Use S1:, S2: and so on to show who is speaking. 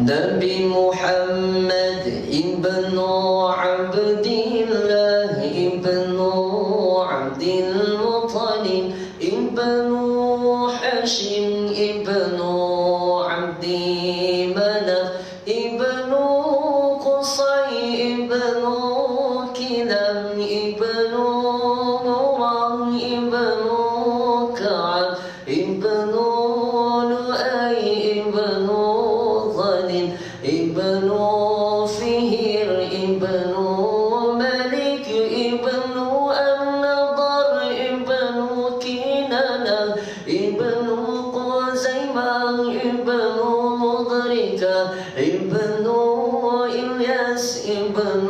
S1: نبي محمد ابن عبد الله ابن عبد المطلب ابن حشم ابن عبد مناف ابن قصي ابن كلاب ابن مرام ابن ابن فهر ابن ملك ابن النضر ابن كنانة ابن قزيمة ابن مدركة ابن إلياس ابن